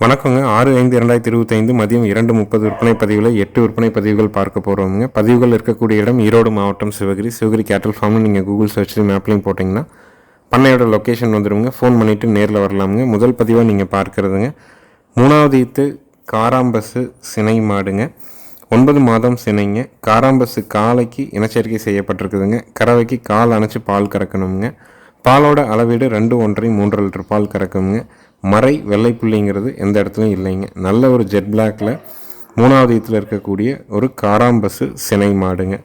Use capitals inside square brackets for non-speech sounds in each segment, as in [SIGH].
வணக்கங்க. ஆறு ஐந்து இரண்டாயிரத்தி இருபத்தைந்து மதியம் இரண்டு முப்பது விற்பனை பதிவில் எட்டு விற்பனை பதிவுகள் பார்க்க போகிறோமுங்க பதிவுகள் இருக்கக்கூடிய இடம் ஈரோடு மாவட்டம் சிவகிரி. சிவகிரி கேட்டல் ஃபார்ம்னு நீங்கள் கூகுள் சர்ச்சில் மேப்லையும் போட்டிங்கன்னா பண்ணையோட லொக்கேஷன் வந்துடுங்க ஃபோன் பண்ணிவிட்டு நேரில் வரலாமுங்க. முதல் பதிவாக நீங்கள் பார்க்குறதுங்க. மூணாவது ஈத்து காராம்பஸ்ஸு சினை மாடுங்க. ஒன்பது மாதம் சினைங்க. காராம்பஸ்ஸு காலைக்கு இனச்சேர்க்கை செய்யப்பட்டிருக்குதுங்க. கறவைக்கு கால் அணைச்சி பால் கறக்கணுங்க. பாலோட அளவீடு ரெண்டு ஒன்றரை மூன்று லிட்டர் பால் கறக்குங்க. மறை வெள்ளை புள்ளிங்கிறது எந்த இடத்துலையும் இல்லைங்க. நல்ல ஒரு ஜெட் பிளாக்ல மூணாவது ஈத்தில் இருக்கக்கூடிய ஒரு காராம்பசு சினை மாடுங்க.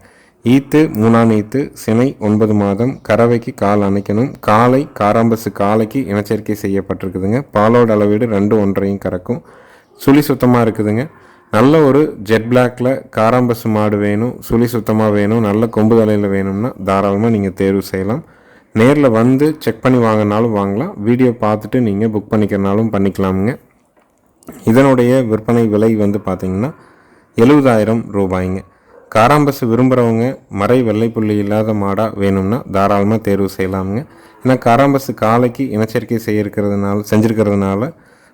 ஈத்து மூணாம் ஈத்து சினை ஒன்பது மாதம் கறவைக்கு கால் அணைக்கணும். காலை காராம்பசு காலைக்கு இனச்சேர்க்கை செய்யப்பட்டிருக்குதுங்க. பாலோட அளவீடு ரெண்டு ஒன்றையும் கறக்கும். சுழி சுத்தமாக இருக்குதுங்க. நல்ல ஒரு ஜெட் பிளாக்ல காராம்பசு மாடு வேணும் சுழி சுத்தமாக வேணும் நல்ல கொம்பு தலையில் வேணும்னா தாராளமாக நீங்கள் தேர்வு செய்யலாம். நேரில் வந்து செக் பண்ணி வாங்கினாலும் வாங்கலாம். வீடியோ பார்த்துட்டு நீங்கள் புக் பண்ணிக்கிறனாலும் பண்ணிக்கலாமுங்க. இதனுடைய விற்பனை விலை வந்து பார்த்திங்கன்னா எழுபதாயிரம் ரூபாய்ங்க. காராம்பசு விரும்புகிறவங்க மறை வெள்ளைப்புள்ளி இல்லாத மாடாக வேணும்னா தாராளமாக தேர்வு செய்யலாமுங்க. ஏன்னா காராம்பசு காலைக்கு இனச்சரிக்கை செய்யிருக்கிறதுனால செஞ்சுருக்கிறதுனால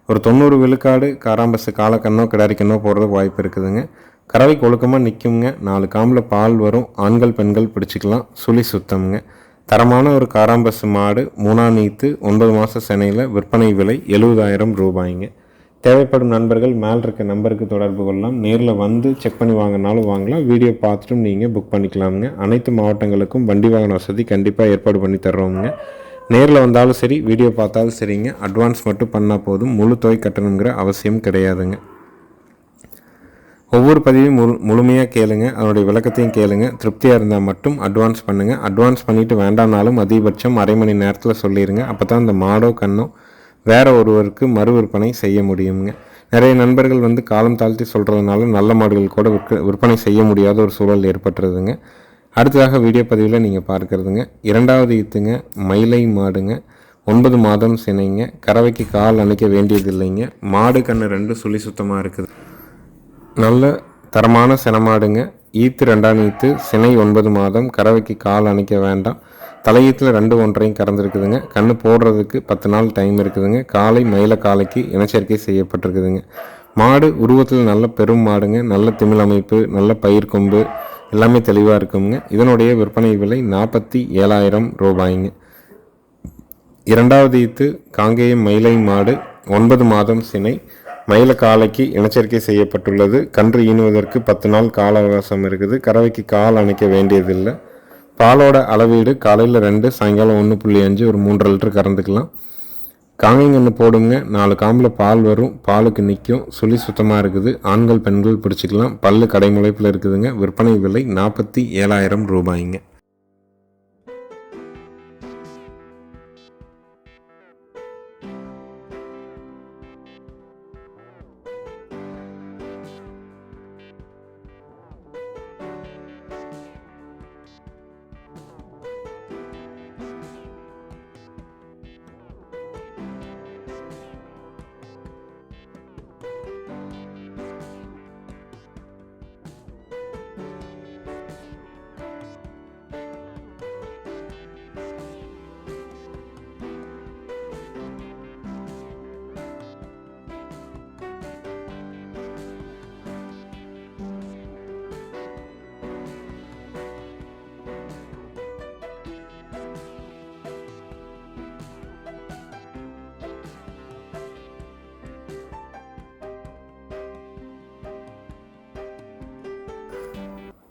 ஒரு தொண்ணூறு விழுக்காடு காராம்பசு காலக்கண்ணோ கிடாரிக்கண்ணோ போடுறதுக்கு வாய்ப்பு இருக்குதுங்க. கறவை ஒழுக்கமாக நிற்குங்க நாலு காம்பில் பால் வரும். ஆண்கள் பெண்கள் பிடிச்சிக்கலாம். சுழி சுத்தம்ங்க. தரமான ஒரு காராம்பசு மாடு மூணாம் நீத்து ஒன்பது மாத சென்னையில் விற்பனை விலை எழுபதாயிரம் ரூபாய்ங்க. தேவைப்படும் நண்பர்கள் மேல் இருக்க நம்பருக்கு தொடர்பு கொள்ளலாம். நேரில் வந்து செக் பண்ணி வாங்கினாலும் வாங்கலாம். வீடியோ பார்த்துட்டும் நீங்கள் புக் பண்ணிக்கலாமுங்க. அனைத்து மாவட்டங்களுக்கும் வண்டி வாகன வசதி கண்டிப்பாக ஏற்பாடு பண்ணி தர்றோமுங்க. நேரில் வந்தாலும் சரி வீடியோ பார்த்தாலும் சரிங்க. அட்வான்ஸ் மட்டும் பண்ணால் போதும். முழு தொகை கட்டணுங்கிற அவசியம் கிடையாதுங்க. ஒவ்வொரு பதிவையும் முழு முழுமையாக கேளுங்க. அதனுடைய விளக்கத்தையும் கேளுங்க. திருப்தியாக இருந்தால் மட்டும் அட்வான்ஸ் பண்ணுங்கள் அட்வான்ஸ் பண்ணிவிட்டு வேண்டாம்னாலும் அதிகபட்சம் அரை மணி நேரத்தில் சொல்லிடுங்க அப்போ தான் அந்த மாடோ கண்ணோ வேற ஒருவருக்கு மறு விற்பனை செய்ய முடியுங்க நிறைய நண்பர்கள் வந்து காலம் தாழ்த்தி சொல்கிறதுனால நல்ல மாடுகள் கூட விற்க விற்பனை செய்ய முடியாத ஒரு சூழல் ஏற்பட்டுறதுங்க அடுத்ததாக வீடியோ பதிவில் நீங்கள் பார்க்குறதுங்க. இரண்டாவது ஈத்துங்க மயிலை மாடுங்க. ஒன்பது மாதம் சினைங்க. கறவைக்கு கால் அணைக்க வேண்டியது இல்லைங்க மாடு கண்ணு ரெண்டு சுழி சுத்தமாக இருக்குது. நல்ல தரமான செனமாடுங்க ஈத்து ரெண்டாம் ஈத்து சினை ஒன்பது மாதம் கறவைக்கு கால் அணைக்க வேண்டாம். தலையீத்தில் ரெண்டு ஒன்றையும் கறந்துருக்குதுங்க. கண்ணு போடுறதுக்கு பத்து நாள் டைம் இருக்குதுங்க. காலை மயில காலைக்கு இனச்சேர்க்கை செய்யப்பட்டிருக்குதுங்க. மாடு உருவத்தில் நல்ல பெரும் மாடுங்க. நல்ல திமிழ் அமைப்பு நல்ல பயிர் கொம்பு எல்லாமே தெளிவாக இருக்குங்க. இதனுடைய விற்பனை விலை நாற்பத்தி ஏழாயிரம் ரூபாய்ங்க. இரண்டாவது ஈத்து காங்கேயம் மயிலை மாடு ஒன்பது மாதம் சினை மயில காலைக்கு இனச்சரிக்கை செய்யப்பட்டுள்ளது. கன்று ஈனுவதற்கு பத்து நாள் கால அவகாசம் இருக்குது. கறவைக்கு கால் அணைக்க வேண்டியதில்லை. பாலோட அளவீடு காலையில் ரெண்டு சாயங்காலம் ஒன்று புள்ளி அஞ்சு ஒரு மூன்று லிட்டர் கறந்துக்கலாம். காங்கைங்கன்று போடுங்க. நாலு காம்பில் பால் வரும். பாலுக்கு நிற்கும் சுழி சுத்தமாக இருக்குது. ஆண்கள் பெண்கள் பிடிச்சிக்கலாம். பல்லு கடைமுளைப்பில் இருக்குதுங்க. விற்பனை விலை நாற்பத்தி ஏழாயிரம் ரூபாய்ங்க.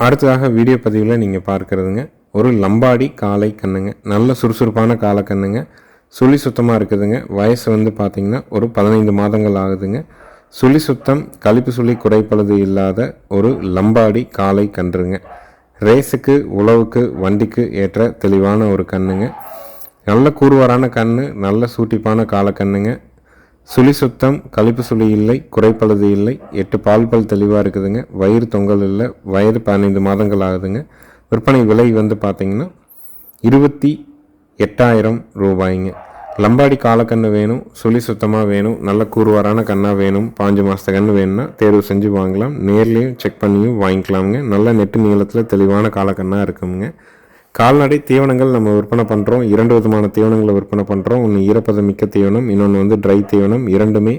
அடுத்ததாக வீடியோ பதிவில் நீங்கள் பார்க்குறதுங்க. ஒரு லம்பாடி காளை கண்ணுங்க. நல்ல சுறுசுறுப்பான காலை கண்ணுங்க. சுழி சுத்தமாக இருக்குதுங்க. வயசு வந்து பார்த்திங்கன்னா ஒரு பதினைந்து மாதங்கள் ஆகுதுங்க. சுழி சுத்தம் கழிப்பு சுழி குறைப்பழுது இல்லாத ஒரு லம்பாடி காலை கன்றுங்க. ரேஸுக்கு உழவுக்கு வண்டிக்கு ஏற்ற தெளிவான ஒரு கண்ணுங்க. நல்ல கூறுவாரான கண் நல்ல சூட்டிப்பான காலக்கண்ணுங்க சுழி சுத்தம் கழிப்பு சுழி இல்லை குறைப்பழுது இல்லை எட்டு பால் பல் தெளிவாக இருக்குதுங்க. வயிறு தொங்கல் இல்லை வயது பதினைந்து மாதங்கள் ஆகுதுங்க. விற்பனை விலை வந்து பார்த்திங்கன்னா இருபத்தி எட்டாயிரம் ரூபாய்ங்க. லம்பாடி காலக்கண்ணு வேணும் சுழி சுத்தமாக வேணும் நல்ல கூறுவாரான கண்ணாக வேணும் பாஞ்சு மாதத்து கன்று வேணும்னா தேர்வு செஞ்சு வாங்கலாம். நேர்லேயும் செக் பண்ணியும் வாங்கிக்கலாமுங்க. நல்ல நெட்டு நீளத்தில் தெளிவான காலக்கண்ணாக இருக்குங்க. கால்நடை தீவனங்கள் நம்ம விற்பனை பண்ணுறோம் இரண்டு விதமான தீவனங்களை விற்பனை பண்ணுறோம் ஒன்று ஈரப்பதம் மிக்க தீவனம் இன்னொன்று வந்து ட்ரை தீவனம். இரண்டுமே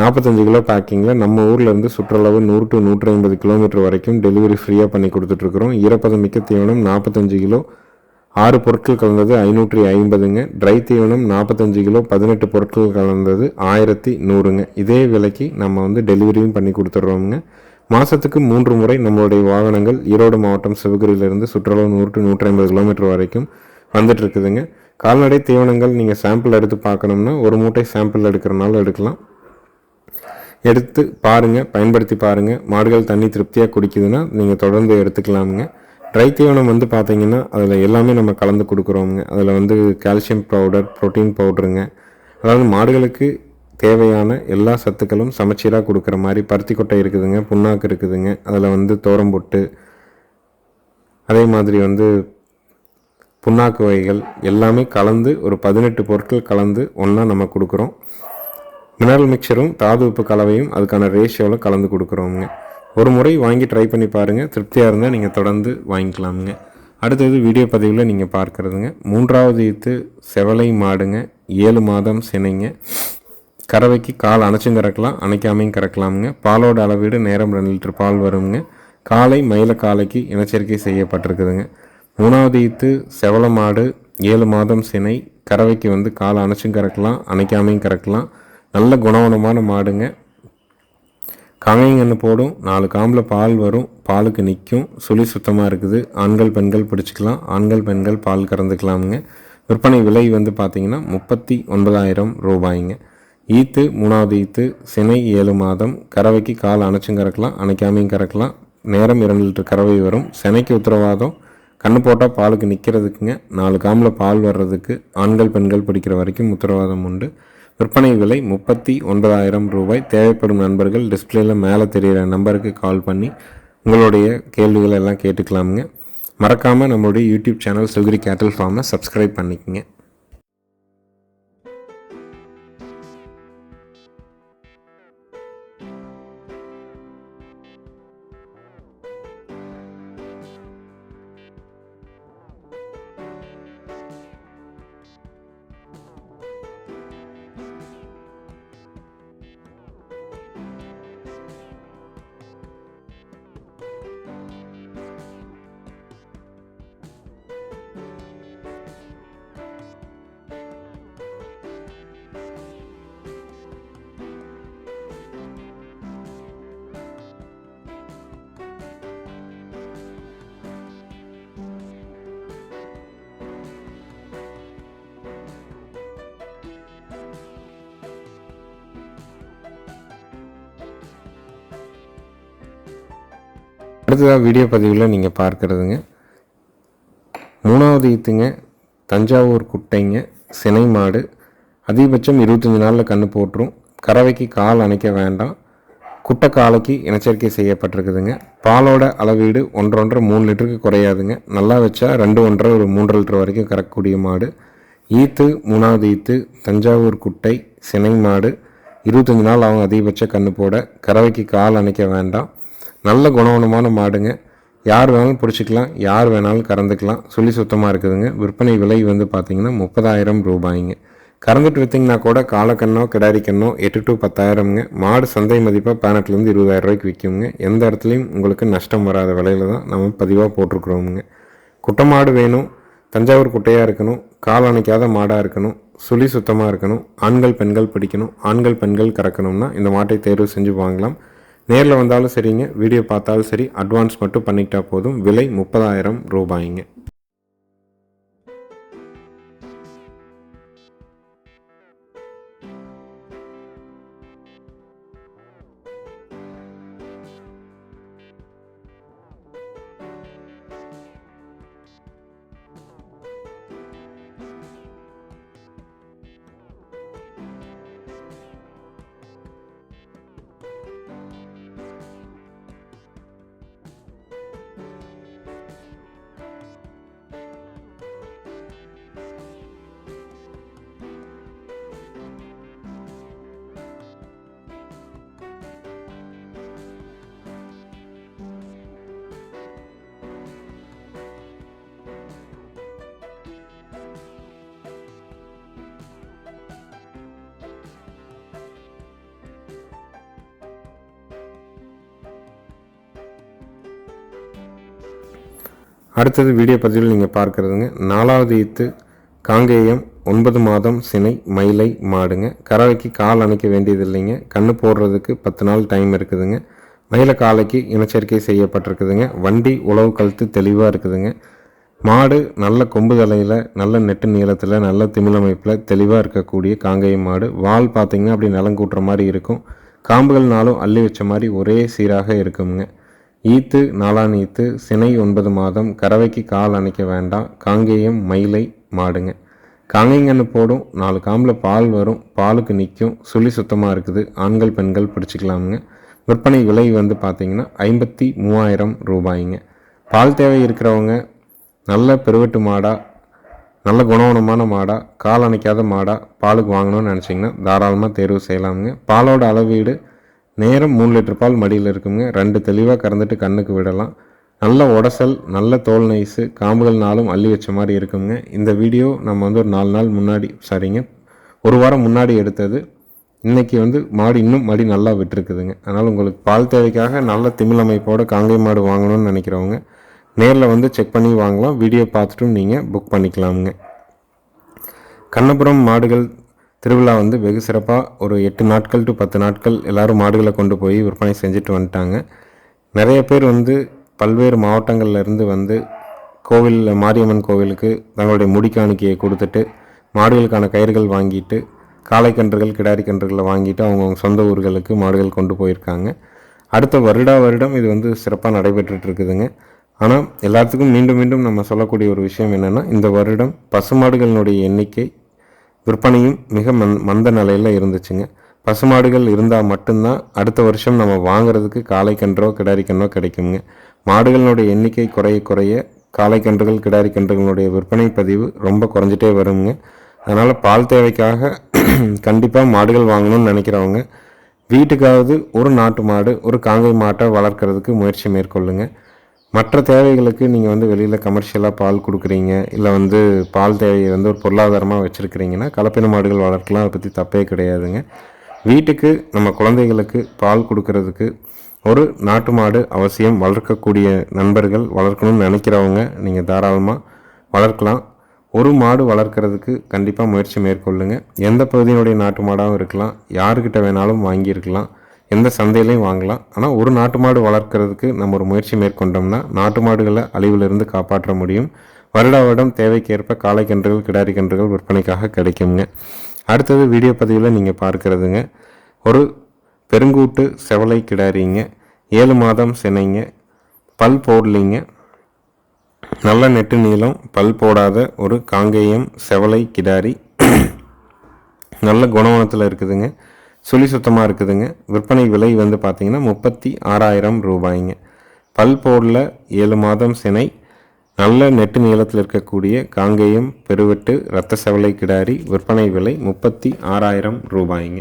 நாற்பத்தஞ்சு கிலோ பேக்கிங்கில் நம்ம ஊர்லேருந்து சுற்றளவு நூறு டு நூற்றி ஐம்பது கிலோமீட்டர் வரைக்கும் டெலிவரி ஃப்ரீயாக பண்ணி கொடுத்துட்ருக்குறோம். ஈரப்பதம் மிக்க தீவனம் நாற்பத்தஞ்சு கிலோ ஆறு பொருட்கள் கலந்தது ஐநூற்றி ஐம்பதுங்க. ட்ரை தீவனம் நாற்பத்தஞ்சு கிலோ பதினெட்டு பொருட்கள் கலந்தது ஆயிரத்தி நூறுங்க. இதே விலைக்கு நம்ம வந்து டெலிவரியும் பண்ணி கொடுத்துட்றோமுங்க. மாதத்துக்கு மூன்று முறை நம்மளுடைய வாகனங்கள் ஈரோடு மாவட்டம் சிவகிரியிலிருந்து சுற்றுலா நூறு டு நூற்றி ஐம்பது கிலோமீட்டர் வரைக்கும் வந்துட்டு இருக்குதுங்க. கால்நடை தீவனங்கள் நீங்கள் சாம்பிள் எடுத்து பார்க்கணும்னா ஒரு மூட்டை சாம்பிள் எடுக்கிறனால எடுக்கலாம். எடுத்து பாருங்கள் பயன்படுத்தி பாருங்கள் மாடுகள் தண்ணி திருப்தியாக குடிக்குதுன்னா நீங்கள் தொடர்ந்து எடுத்துக்கலாமுங்க. ட்ரை தீவனம் வந்து பார்த்தீங்கன்னா அதில் எல்லாமே நம்ம கலந்து கொடுக்குறோமுங்க. அதில் வந்து கால்சியம் பவுடர் ப்ரோட்டீன் பவுடருங்க அதாவது மாடுகளுக்கு தேவையான எல்லா சத்துக்களும் சமச்சீராக கொடுக்குற மாதிரி பருத்தி கொட்டை இருக்குதுங்க புண்ணாக்கு இருக்குதுங்க. அதில் வந்து தோரம்பொட்டு அதே மாதிரி வந்து புண்ணாக்கு வகைகள் எல்லாமே கலந்து ஒரு பதினெட்டு பொருட்கள் கலந்து ஒன்றா நம்ம கொடுக்குறோம். மினரல் மிக்சரும் தாது உப்பு கலவையும் அதுக்கான ரேஷியோவில் கலந்து கொடுக்குறோங்க ஒரு முறை வாங்கி ட்ரை பண்ணி பாருங்கள் திருப்தியாக இருந்தால் நீங்கள் தொடர்ந்து வாங்கிக்கலாமுங்க. அடுத்தது வீடியோ பதிவில் நீங்கள் பார்க்குறதுங்க. மூன்றாவது இது செவலை மாடுங்க. ஏழு மாதம் சினைங்க. கறவைக்கு கால் அணைச்சும் கறக்கலாம் அணைக்காமையும் கறக்கலாமுங்க. பாலோட அளவீடு நேரம் ரெண்டு லிட்டர் பால் வருங்க காலை மயில காலைக்கு இனச்சரிக்கை செய்யப்பட்டிருக்குதுங்க. மூணாவது ஈத்து செவல மாடு ஏழு மாதம் சினை கறவைக்கு வந்து கால் அணைச்சும் கறக்கலாம் அணைக்காமையும் கறக்கலாம். நல்ல குணவனமான மாடுங்க. காங்கைங்கன்று போடும் நாலு காம்பில் பால் வரும் பாலுக்கு நிற்கும் சுழி சுத்தமாக இருக்குது. ஆண்கள் பெண்கள் பிடிச்சிக்கலாம் ஆண்கள் பெண்கள் பால் கறந்துக்கலாமுங்க. விற்பனை விலை வந்து பார்த்திங்கன்னா முப்பத்தி ஒன்பதாயிரம் ரூபாய்ங்க. ஈத்து மூணாவது ஈத்து சினை ஏழு மாதம் கறவைக்கு கால் அணைச்சும் கறக்கலாம் அணைக்காமையும் கறக்கலாம். நேரம் இரண்டு லிட்டர் கறவை வரும். சினைக்கு உத்தரவாதம். கண்ணு போட்டால் பாலுக்கு நிற்கிறதுக்குங்க நாலு காமில் பால் வர்றதுக்கு ஆண்கள் பெண்கள் பிடிக்கிற வரைக்கும் உத்தரவாதம் உண்டு. விற்பனை விலை முப்பத்தி ஒன்பதாயிரம் ரூபாய். தேவைப்படும் நண்பர்கள் டிஸ்பிளேயில் மேலே தெரிகிற நம்பருக்கு கால் பண்ணி உங்களுடைய கேள்விகளை எல்லாம் கேட்டுக்கலாமுங்க. மறக்காமல் நம்மளுடைய யூடியூப் சேனல் சுகிரி கேட்டல் ஃபார்மை சப்ஸ்கிரைப் பண்ணிக்கங்க. அடுத்ததாக வீடியோ பதிவில் நீங்கள் பார்க்குறதுங்க. மூணாவது ஈத்துங்க தஞ்சாவூர் குட்டைங்க சினை மாடு. அதிகபட்சம் இருபத்தஞ்சி நாளில் கன்று போட்டுரும். கறவைக்கு கால் அணைக்க வேண்டாம். குட்டை காலைக்கு இனச்சரிக்கை செய்யப்பட்டிருக்குதுங்க. பாலோட அளவீடு ஒன்றரை மூணு லிட்டருக்கு குறையாதுங்க. நல்லா வச்சா ரெண்டு ஒன்றரை ஒரு மூன்றரை லிட்டர் வரைக்கும் கறக்கக்கூடிய மாடு. ஈத்து மூணாவது ஈத்து தஞ்சாவூர் குட்டை சினை மாடு. இருபத்தஞ்சி நாள் அவங்க அதிகபட்ச கன்று போட. கறவைக்கு கால் அணைக்க வேண்டாம். நல்ல குணவனமான மாடுங்க. யார் வேணாலும் பிடிச்சிக்கலாம் யார் வேணாலும் கறந்துக்கலாம். சொல்லி சுத்தமாக இருக்குதுங்க. விற்பனை விலை வந்து பார்த்திங்கன்னா முப்பதாயிரம் ரூபாய்ங்க. கறந்துட்டு விற்றிங்கன்னா கூட காலக்கண்ணோ கிடாரிக்கண்ணோ எட்டு டு பத்தாயிரம்ங்க. மாடு சந்தை மதிப்பாக பேனட்லேருந்து இருபதாயிரம் ரூபாய்க்கு விற்குங்க எந்த இடத்துலையும் உங்களுக்கு நஷ்டம் வராத விலையில தான் நம்ம பதிவாக போட்டிருக்கிறோமுங்க. குட்டை மாடு வேணும். தஞ்சாவூர் குட்டையாக இருக்கணும். கால் அணைக்காத மாடாக இருக்கணும். சுழி சுத்தமாக இருக்கணும். ஆண்கள் பெண்கள் பிடிக்கணும். ஆண்கள் பெண்கள் கறக்கணும்னா இந்த மாட்டை தேர்வு செஞ்சு வாங்கலாம். நேரில் வந்தாலும் சரிங்க வீடியோ பார்த்தாலும் சரி அட்வான்ஸ் மட்டும் பண்ணிக்கிட்டால் போதும். விலை முப்பதாயிரம் ரூபாய்ங்க. அடுத்தது வீடியோ பதிவில் நீங்கள் பார்க்குறதுங்க. நாலாவது ஈத்து காங்கேயம் ஒன்பது மாதம் சினை மயிலை மாடுங்க. கறவைக்கு கால் அணைக்க வேண்டியது இல்லைங்க கண்ணு போடுறதுக்கு பத்து நாள் டைம் இருக்குதுங்க. மயில காலைக்கு இனச்சரிக்கை செய்யப்பட்டிருக்குதுங்க. வண்டி உழவு கழுத்து தெளிவாக இருக்குதுங்க. மாடு நல்ல கொம்பு தலையில் நல்ல நெட்டு நீளத்தில் நல்ல திமிழமைப்பில் தெளிவாக இருக்கக்கூடிய காங்கேயம் மாடு. வால் பார்த்தீங்கன்னா அப்படி நிலம் கூட்டுற மாதிரி இருக்கும். காம்புகள்னாலும் அள்ளி வச்ச மாதிரி ஒரே சீராக இருக்குங்க. ஈத்து நாளான் ஈத்து சினை ஒன்பது மாதம் கறவைக்கு கால் அணைக்க வேண்டாம் காங்கேயம் மயிலை மாடுங்க. காங்கேயங்கன்னு போடும் நாலு காம்பில் பால் வரும் பாலுக்கு நிற்கும் சுழி சுத்தமாக இருக்குது ஆண்கள் பெண்கள் பிடிச்சிக்கலாமுங்க. விற்பனை விலை வந்து பார்த்திங்கன்னா ஐம்பத்தி மூவாயிரம் ரூபாய்ங்க. பால் தேவை இருக்கிறவங்க நல்ல பெருவெட்டு மாடாக நல்ல குணவனமான மாடாக கால் அணைக்காத மாடாக பாலுக்கு வாங்கணும்னு நினச்சிங்கன்னா தாராளமாக தேர்வு செய்யலாமுங்க. பாலோட அளவீடு நேரம் மூணு லிட்டர் பால் மடியில் இருக்குங்க. ரெண்டு தெளிவாக கறந்துட்டு கண்ணுக்கு விடலாம். நல்ல உடசல் நல்ல தோல் நைஸு காம்புகள்னாலும் அள்ளி வச்ச மாதிரி இருக்குங்க. இந்த வீடியோ நம்ம வந்து ஒரு நாலு நாள் முன்னாடி சரிங்க ஒரு வாரம் முன்னாடி எடுத்தது. இன்றைக்கி வந்து மாடு இன்னும் மடி நல்லா விட்டுருக்குதுங்க. அதனால் உங்களுக்கு பால் தேவைக்காக நல்ல திமிழ் அமைப்போட காங்கை மாடு வாங்கணும்னு நினைக்கிறவங்க நேரில் வந்து செக் பண்ணி வாங்கலாம். வீடியோ பார்த்துட்டும் நீங்கள் புக் பண்ணிக்கலாமுங்க. கண்ணபுரம் மாடுகள் திருவிழா வந்து வெகு சிறப்பாக ஒரு எட்டு நாட்கள் டு பத்து நாட்கள் எல்லோரும் மாடுகளை கொண்டு போய் விற்பனை செஞ்சுட்டு வந்துட்டாங்க. நிறைய பேர் வந்து பல்வேறு மாவட்டங்கள்லேருந்து வந்து கோவிலில் மாரியம்மன் கோவிலுக்கு தங்களுடைய முடிக்காணிக்கையை கொடுத்துட்டு மாடுகளுக்கான கயிறுகள் வாங்கிட்டு காளை கன்றுகள் கிடாரி கன்றுகளை வாங்கிட்டு அவங்கவுங்க சொந்த ஊர்களுக்கு மாடுகள் கொண்டு போயிருக்காங்க. அடுத்த வருடா வருடம் இது வந்து சிறப்பாக நடைபெற்றுட்டு இருக்குதுங்க. ஆனால் எல்லாத்துக்கும் மீண்டும் மீண்டும் நம்ம சொல்லக்கூடிய ஒரு விஷயம் என்னென்னா இந்த வருடம் பசுமாடுகளினுடைய எண்ணிக்கை விற்பனையும் மிக மந் மந்த நிலையில் இருந்துச்சுங்க. பசுமாடுகள் இருந்தால் மட்டும்தான் அடுத்த வருஷம் நம்ம வாங்குறதுக்கு காளை கிடாரிக்கன்றோ கிடாரி கன்றோ கிடைக்குங்க. மாடுகளினுடைய எண்ணிக்கை குறைய குறைய காலைக்கன்றுகள் கிடாரிக்கன்றுகளுடைய கிடாரி விற்பனை பதிவு ரொம்ப குறைஞ்சிட்டே வருங்க. அதனால் பால் தேவைக்காக [CLEARS THROAT] கண்டிப்பாக மாடுகள் வாங்கணும்னு நினைக்கிறவங்க வீட்டுக்காவது ஒரு நாட்டு மாடு ஒரு காங்கை மாட்டை வளர்க்குறதுக்கு முயற்சி மேற்கொள்ளுங்க. மற்ற தேவைகளுக்கு நீங்கள் வந்து வெளியில் கமர்ஷியலாக பால் கொடுக்குறீங்க இல்லை வந்து பால் தேவையை வந்து ஒரு பொருளாதாரமாக வச்சுருக்கிறீங்கன்னா கலப்பின மாடுகள் வளர்க்கலாம் அதை பற்றி தப்பே கிடையாதுங்க. வீட்டுக்கு நம்ம குழந்தைகளுக்கு பால் கொடுக்கறதுக்கு ஒரு நாட்டு மாடு அவசியம். வளர்க்கக்கூடிய நண்பர்கள் வளர்க்கணும்னு நினைக்கிறவங்க நீங்கள் தாராளமாக வளர்க்கலாம். ஒரு மாடு வளர்க்குறதுக்கு கண்டிப்பாக முயற்சி மேற்கொள்ளுங்க. எந்த பகுதியினுடைய நாட்டு மாடாகவும் இருக்கலாம். யாருக்கிட்ட வேணாலும் வாங்கியிருக்கலாம். எந்த சந்தையிலையும் வாங்கலாம். ஆனால் ஒரு நாட்டு மாடு வளர்க்குறதுக்கு நம்ம ஒரு முயற்சி மேற்கொண்டோம்னா நாட்டு மாடுகளை அழிவிலிருந்து காப்பாற்ற முடியும். வருட வருடம் தேவைக்கேற்ப காளைக்கன்றுகள் கிடாரி கன்றுகள் விற்பனைக்காக கிடைக்குங்க. அடுத்தது வீடியோ பதிவில் நீங்கள் பார்க்குறதுங்க. ஒரு பெருங்கூட்டு செவலை கிடாரிங்க ஏழு மாதம் சினைங்க பல் போடலிங்க நல்ல நெட்டு நீளம் பல் போடாத ஒரு காங்கேயம் செவலை கிடாரி நல்ல குணவனத்தில் இருக்குதுங்க. சுழி சுத்தமாக இருக்குதுங்க. விற்பனை விலை வந்து பார்த்திங்கன்னா முப்பத்தி ஆறாயிரம் ரூபாய்ங்க. பல் போடல ஏழு மாதம் சினை. நல்ல நெட்டு நீளத்தில் இருக்கக்கூடிய காங்கேயம் பெருவெட்டு இரத்த செவலை கிடாரி விற்பனை விலை முப்பத்தி ஆறாயிரம் ரூபாய்ங்க.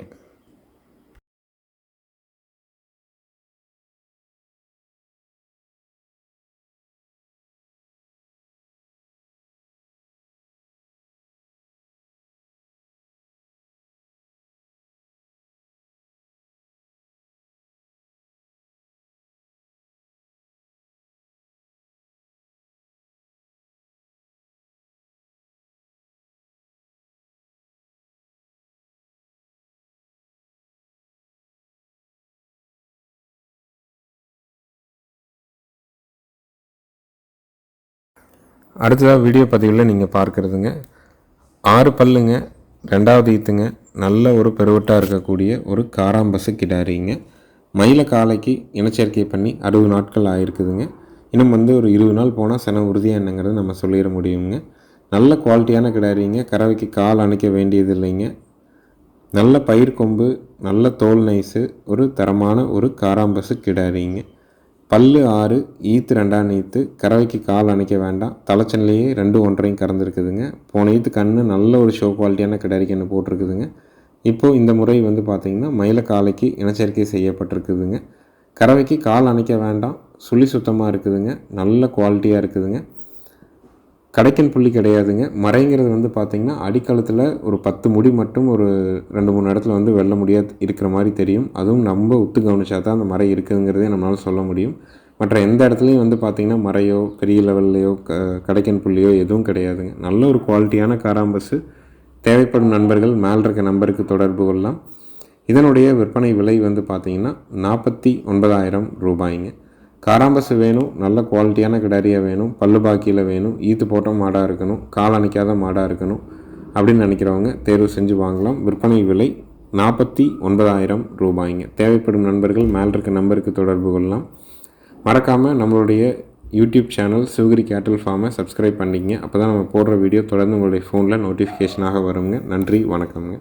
அடுத்ததாக வீடியோ பதிவில் நீங்கள் பார்க்குறதுங்க. ஆறு பல்லுங்க ரெண்டாவது ஈத்துங்க நல்ல ஒரு பெருவட்டாக இருக்கக்கூடிய ஒரு காராம்பசு கிடாரிங்க. மயில காலைக்கு இனச்சேர்க்கை பண்ணி அறுபது நாட்கள் ஆயிருக்குதுங்க. இன்னும் வந்து ஒரு இருபது நாள் போனால் சென உறுதியாக என்னங்கிறது நம்ம சொல்லிட முடியுங்க. நல்ல குவாலிட்டியான கிடாரிங்க. கறவைக்கு கால் அணைக்க வேண்டியது இல்லைங்க நல்ல பயிர் கொம்பு நல்ல தோல் நைஸு ஒரு தரமான ஒரு காராம்பசு கிடாரிங்க. பல்லு ஆறு ஈத்து ரெண்டாம் ஈத்து கறவைக்கு கால் அணைக்க வேண்டாம். தலைச்சனிலேயே ரெண்டு ஒன்றையும் கறந்துருக்குதுங்க. போன ஈத்து கண்ணு நல்ல ஒரு ஷோ குவாலிட்டியான கிடாரி போட்டிருக்குதுங்க. இப்போது இந்த முறை வந்து பார்த்திங்கன்னா மயில காலைக்கு இனச்சேர்க்கை செய்யப்பட்டிருக்குதுங்க. கறவைக்கு கால் அணைக்க வேண்டாம். சுழி சுத்தமாக இருக்குதுங்க. நல்ல குவாலிட்டியாக இருக்குதுங்க. கடைக்கன் புள்ளி கிடையாதுங்க. மறைங்கிறது வந்து பார்த்திங்கன்னா அடிக்காலத்தில் ஒரு பத்து முடி மட்டும் ஒரு ரெண்டு மூணு இடத்துல வந்து வெல்ல முடியாது இருக்கிற மாதிரி தெரியும். அதுவும் நம்ம உத்து கவனிச்சா தான் அந்த மறை இருக்குதுங்கிறதே நம்மளால் சொல்ல முடியும். மற்ற எந்த இடத்துலையும் வந்து பார்த்திங்கன்னா மறையோ பெரிய லெவல்லையோ க கடைக்கன் புள்ளியோ எதுவும் கிடையாதுங்க. நல்ல ஒரு குவாலிட்டியான காராம்பஸு தேவைப்படும் நண்பர்கள் மேல் இருக்க நம்பருக்கு தொடர்பு கொள்ளலாம். இதனுடைய விற்பனை விலை வந்து பார்த்திங்கன்னா நாற்பத்தி ஒன்பதாயிரம் ரூபாய்ங்க. காராம்பஸ் வேணும் நல்ல குவாலிட்டியான கிடாரியாக வேணும் பல்லு பாக்கியில் வேணும் ஈத்து போட்ட மாடாக இருக்கணும் கால் அணைக்காத மாடாக இருக்கணும் அப்படின்னு நினைக்கிறவங்க தேர்வு செஞ்சு வாங்கலாம். விற்பனை விலை நாற்பத்தி ஒன்பதாயிரம் ரூபாய்ங்க. தேவைப்படும் நண்பர்கள் மேல் இருக்க நம்பருக்கு தொடர்பு கொள்ளலாம். மறக்காமல் நம்மளுடைய யூடியூப் சேனல் சிவகிரி கேட்டல் ஃபார்மை சப்ஸ்கிரைப் பண்ணிக்கங்க. அப்போ தான் நம்ம போடுற வீடியோ தொடர்ந்து உங்களுடைய ஃபோனில் நோட்டிஃபிகேஷனாக வருங்க. நன்றி வணக்கம்ங்க.